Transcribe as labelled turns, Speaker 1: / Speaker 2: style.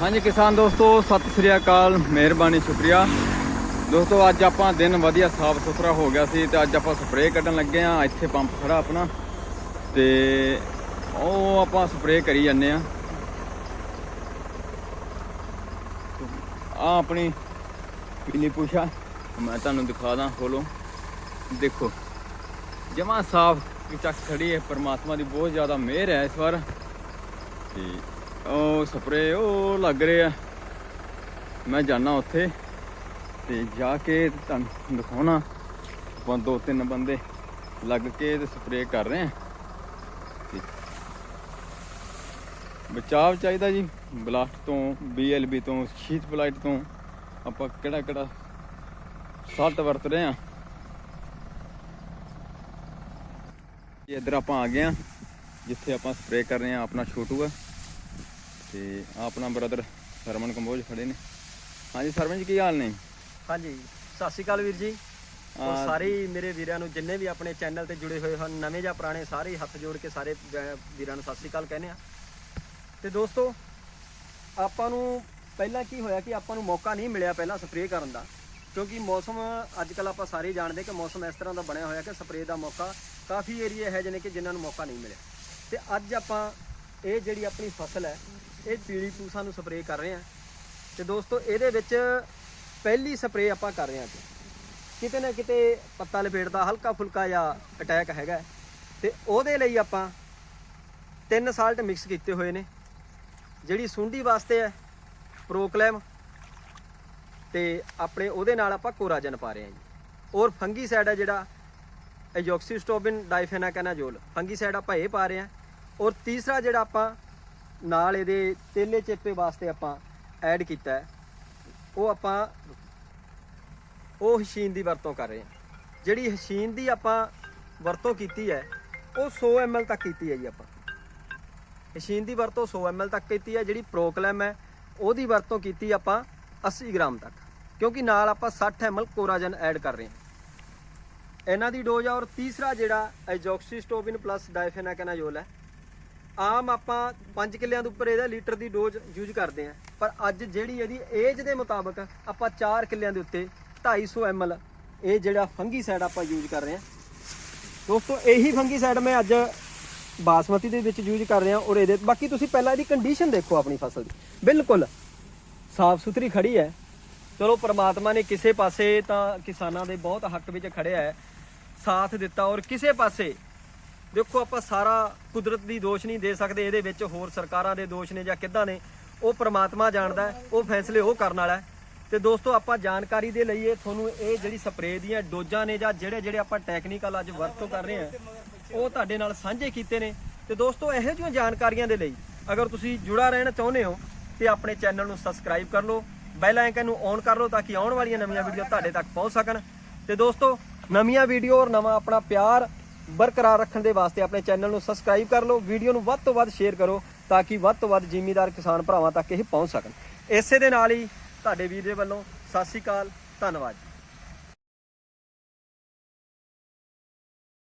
Speaker 1: ਹਾਂਜੀ ਕਿਸਾਨ ਦੋਸਤੋ, ਸਤਿ ਸ੍ਰੀ ਅਕਾਲ, ਮਿਹਰਬਾਨੀ, ਸ਼ੁਕਰੀਆ। ਦੋਸਤੋ, ਅੱਜ ਆਪਾਂ ਦਿਨ ਵਧੀਆ ਸਾਫ਼ ਸੁਥਰਾ ਹੋ ਗਿਆ ਸੀ ਤੇ ਅੱਜ ਆਪਾਂ ਸਪਰੇਅ ਕੱਢਣ ਲੱਗੇ ਆ ਇੱਥੇ ਪੰਪ ਖੜਾ ਆਪਣਾ ਤੇ ਉਹ ਆਪਾਂ ਸਪਰੇਅ ਕਰੀ ਜਾਂਦੇ ਆ ਆ ਆਪਣੀ ਪੀਲੀ ਪੁਸ਼ਾ ਮੈਂ ਤੁਹਾਨੂੰ ਦਿਖਾ ਦਾਂ ਖੋਲੋ ਦੇਖੋ, ਜਮਾ ਸਾਫ਼ ਚੱਕ ਖੜੀ ਹੈ, ਪਰਮਾਤਮਾ ਦੀ ਬਹੁਤ ਜ਼ਿਆਦਾ ਮਿਹਰ ਹੈ ਇਸ ਵਾਰ। ਤੇ ਉਹ ਸਪਰੇ ਉਹ ਲੱਗ ਰਿਹਾ ਮੈਂ ਜਾਣਾ ਉੱਥੇ ਤੇ ਜਾ ਕੇ ਤੁਹਾਨੂੰ ਦਿਖਾਉਣਾ। ਆਪਾਂ ਦੋ ਤਿੰਨ ਬੰਦੇ ਲੱਗ ਕੇ ਤੇ ਸਪਰੇ ਕਰ ਰਹੇ ਆ। ਤੇ ਬਚਾਵ ਚਾਹੀਦਾ ਜੀ। ਬਲਾਸਟ ਤੋਂ ਬੀਐਲਬੀ ਤੋਂ, ਸ਼ੀਤ ਪਲਾਈਟ ਤੋਂ ਆਪਾਂ ਕਿਹੜਾ ਕਿਹੜਾ ਸਾਲਟ ਵਰਤ ਰਹੇ ਆ। ਇਹ ਇੱਧਰ ਆਪਾਂ ਆ ਗਏ ਆ, ਜਿੱਥੇ ਆਪਾਂ ਸਪਰੇ ਕਰ ਰਹੇ ਆ, ਆਪਣਾ ਛੋਟੂ ਆ। ਤੇ ਆਪਣਾ ਬ੍ਰਦਰ ਸਰਮਨ ਕੰਬੋਜ ਖੜੇ ਨੇ। ਹਾਂਜੀ ਸਰਮਨ ਜੀ ਕੀ ਹਾਲ ਨੇ?
Speaker 2: ਹਾਂਜੀ ਸਤਿ ਸ਼੍ਰੀ ਅਕਾਲ ਵੀਰ ਜੀ। ਔਰ ਸਾਰੇ ਮੇਰੇ ਵੀਰਾਂ ਨੂੰ ਜਿੰਨੇ ਵੀ ਆਪਣੇ ਚੈਨਲ ਤੇ ਜੁੜੇ ਹੋਏ ਹਨ ਨਵੇਂ ਜਾਂ ਪੁਰਾਣੇ ਸਾਰੇ ਹੱਥ ਜੋੜ ਕੇ ਸਾਰੇ ਵੀਰਾਂ ਨੂੰ ਸਤਿ ਸ਼੍ਰੀ ਅਕਾਲ ਕਹਿੰਦੇ ਆ ਤੇ ਦੋਸਤੋ ਆਪਾਂ ਨੂੰ ਪਹਿਲਾਂ ਕੀ ਹੋਇਆ ਕਿ ਆਪਾਂ ਨੂੰ ਮੌਕਾ ਨਹੀਂ ਮਿਲਿਆ ਪਹਿਲਾਂ ਸਪਰੇਅ ਕਰਨ ਦਾ। ਕਿਉਂਕਿ ਮੌਸਮ ਅੱਜ ਕੱਲ ਆਪਾਂ ਸਾਰੇ ਜਾਣਦੇ ਕਿ ਮੌਸਮ ਇਸ ਤਰ੍ਹਾਂ ਦਾ ਬਣਿਆ ਹੋਇਆ ਕਿ ਸਪਰੇਅ ਦਾ ਮੌਕਾ ਕਾਫੀ ਏਰੀਆ ਹੈ ਜਿਹਨੇ ਕਿ ਜਿਨ੍ਹਾਂ ਨੂੰ ਮੌਕਾ ਨਹੀਂ ਮਿਲਿਆ। ਤੇ ਅੱਜ ਆਪਾਂ ਇਹ ਜਿਹੜੀ ਆਪਣੀ ਫਸਲ ਹੈ, ਇਹ ਪੀਲੀ ਪੂਸਾ ਨੂੰ ਸਪਰੇਅ ਕਰ ਰਹੇ ਹਾਂ। ਤੇ ਦੋਸਤੋ, ਇਹਦੇ ਵਿੱਚ ਪਹਿਲੀ ਸਪਰੇਅ ਆਪਾਂ ਕਰ ਰਹੇ ਹਾਂ ਅੱਜ ਕਿਤੇ ਨਾ ਕਿਤੇ ਪੱਤਾ ਲਪੇਟ ਦਾ ਹਲਕਾ ਫੁਲਕਾ ਜਾਂ ਅਟੈਕ ਹੈਗਾ। ਤੇ ਉਹਦੇ ਲਈ ਆਪਾਂ ਤਿੰਨ ਸਾਲਟ ਮਿਕਸ ਕੀਤੇ ਹੋਏ ਨੇ। ਜਿਹੜੀ ਸੁੰਡੀ ਵਾਸਤੇ ਹੈ ਪ੍ਰੋਕਲੈਮ ਤੇ ਆਪਣੇ ਉਹਦੇ ਨਾਲ ਆਪਾਂ ਕੋਰਾਜਨ ਪਾ ਰਹੇ ਹਾਂ ਜੀ। ਔਰ ਫੰਗੀਸਾਈਡ ਹੈ ਜਿਹੜਾ ਐਜੋਕਸੀਸਟੋਬਿਨ ਡਾਈਫੇਨਾਕੈਨਾਜੋਲ ਫੰਗੀਸਾਈਡ ਆਪਾਂ ਇਹ ਪਾ ਰਹੇ ਹਾਂ। ਔਰ ਤੀਸਰਾ ਜਿਹੜਾ ਆਪਾਂ ਨਾਲ ਇਹਦੇ ਤੇਲੇ ਚੇਪੇ ਵਾਸਤੇ ਆਪਾਂ ਐਡ ਕੀਤਾ ਉਹ ਆਪਾਂ ਉਹ ਹਸ਼ੀਨ ਦੀ ਵਰਤੋਂ ਕਰ ਰਹੇ ਹਾਂ। ਜਿਹੜੀ ਹਸ਼ੀਨ ਦੀ ਆਪਾਂ ਵਰਤੋਂ ਕੀਤੀ ਹੈ, ਉਹ 100 ml ਤੱਕ ਕੀਤੀ ਹੈ ਜੀ ਆਪਾਂ। ਹਸ਼ੀਨ ਦੀ ਵਰਤੋਂ 100 ml ਤੱਕ ਕੀਤੀ ਹੈ, ਜਿਹੜੀ ਪ੍ਰੋਕਲੈਮ ਹੈ, ਉਹਦੀ ਵਰਤੋਂ ਕੀਤੀ ਆਪਾਂ 80 ਗ੍ਰਾਮ ਤੱਕ। ਕਿਉਂਕਿ ਨਾਲ ਆਪਾਂ 60 ml ਕੋਰਾਜਨ ਐਡ ਕਰ ਰਹੇ ਹਾਂ। ਇਹਨਾਂ ਦੀ ਡੋਜ਼ ਆ ਔਰ ਤੀਸਰਾ ਜਿਹੜਾ ਐਜੋਕਸੀਸਟੋਬਿਨ ਪਲੱਸ ਡਾਈਫੇਨਾਕੈਨਾਜੋਲ ਹੈ ਆਮ ਆਪਾਂ 5 ਕਿੱਲਿਆਂ ਦੇ ਉੱਪਰ ਇਹਦਾ ਲੀਟਰ ਦੀ ਡੋਜ਼ ਯੂਜ਼ ਕਰਦੇ ਆਂ ਪਰ ਅੱਜ ਜਿਹੜੀ ਇਹਦੀ ਏਜ ਦੇ ਮੁਤਾਬਕ ਆਪਾਂ 4 ਕਿੱਲਿਆਂ ਦੇ ਉੱਤੇ 250 ml ਇਹ ਜਿਹੜਾ ਫੰਗੀਸਾਈਡ ਆਪਾਂ ਯੂਜ਼ ਕਰ ਰਹੇ ਹਾਂ। ਦੋਸਤੋ, ਇਹੀ ਫੰਗੀਸਾਈਡ ਮੈਂ ਅੱਜ ਬਾਸਮਤੀ ਦੇ ਵਿੱਚ ਯੂਜ਼ ਕਰ ਰਿਹਾ ਔਰ ਇਹਦੇ ਬਾਕੀ ਤੁਸੀਂ ਪਹਿਲਾਂ ਇਹਦੀ ਕੰਡੀਸ਼ਨ ਦੇਖੋ ਆਪਣੀ ਫਸਲ ਦੀ। ਬਿਲਕੁਲ ਸਾਫ਼ ਸੁਥਰੀ ਖੜੀ ਹੈ। ਚਲੋ, ਪ੍ਰਮਾਤਮਾ ਨੇ ਕਿਸੇ ਪਾਸੇ ਤਾਂ ਕਿਸਾਨਾਂ ਦੇ ਬਹੁਤ ਹੱਕ ਵਿੱਚ ਖੜਿਆ ਹੈ। ਸਾਥ ਦਿੱਤਾ ਔਰ ਕਿਸੇ ਪਾਸੇ ਦੇਖੋ ਆਪਾਂ ਸਾਰਾ ਕੁਦਰਤ ਦੀ ਦੋਸ਼ ਨਹੀਂ ਦੇ ਸਕਦੇ, ਇਹਦੇ ਵਿੱਚ ਹੋਰ ਸਰਕਾਰਾਂ ਦੇ ਦੋਸ਼ ਨੇ ਜਾਂ ਕਿੱਦਾਂ ਨੇ, ਉਹ ਪ੍ਰਮਾਤਮਾ ਜਾਣਦਾ ਉਹ ਫੈਸਲੇ ਉਹ ਕਰਨ ਵਾਲਾ ਹੈ। ਤੇ ਦੋਸਤੋ, ਆਪਾਂ ਜਾਣਕਾਰੀ ਦੇ ਲਈ ਤੁਹਾਨੂੰ ਇਹ ਜਿਹੜੀ ਸਪਰੇਅ ਦੀਆਂ ਡੋਜ਼ਾਂ ਨੇ ਜਾਂ ਜਿਹੜੇ ਜਿਹੜੇ ਆਪਾਂ ਟੈਕਨੀਕਲ ਅੱਜ ਵਰਤੋਂ ਕਰ ਰਹੇ ਹਾਂ, ਉਹ ਤੁਹਾਡੇ ਨਾਲ ਸਾਂਝੇ ਕੀਤੇ ਨੇ ਤੇ ਦੋਸਤੋ, ਇਹੋ ਜਿਹੀਆਂ ਜਾਣਕਾਰੀਆਂ ਦੇ ਲਈ ਅਗਰ ਤੁਸੀਂ ਜੁੜਾ ਰਹਿਣਾ ਚਾਹੁੰਦੇ ਹੋ, ਤੇ ਆਪਣੇ ਚੈਨਲ ਨੂੰ ਸਬਸਕ੍ਰਾਈਬ ਕਰ ਲਓ ਬੈਲ ਆਈਕਨ ਨੂੰ ਔਨ ਕਰ ਲਓ ਤਾਂ ਕਿ ਆਉਣ ਵਾਲੀਆਂ ਨਵੀਆਂ ਵੀਡੀਓ ਤੁਹਾਡੇ ਤੱਕ ਪਹੁੰਚ ਸਕਣ ਤੇ ਦੋਸਤੋ, ਨਵੀਆਂ ਵੀਡੀਓ ਔਰ ਨਵਾਂ ਆਪਣਾ ਪਿਆਰ ਬਰਕਰਾਰ ਰੱਖਣ ਦੇ ਵਾਸਤੇ ਆਪਣੇ ਚੈਨਲ ਨੂੰ ਸਬਸਕ੍ਰਾਈਬ ਕਰ ਲਓ, ਵੀਡੀਓ ਨੂੰ ਵੱਧ ਤੋਂ ਵੱਧ ਸ਼ੇਅਰ ਕਰੋ ਤਾਂ ਕਿ ਵੱਧ ਤੋਂ ਵੱਧ ਜ਼ਿਮੀਦਾਰ ਕਿਸਾਨ ਭਰਾਵਾਂ ਤੱਕ ਇਹ ਪਹੁੰਚ ਸਕਣ। ਇਸੇ ਦੇ ਨਾਲ ਹੀ ਤੁਹਾਡੇ ਵੀਰ ਦੇ ਵੱਲੋਂ ਸਤਿ ਸ਼੍ਰੀ ਅਕਾਲ, ਧੰਨਵਾਦ।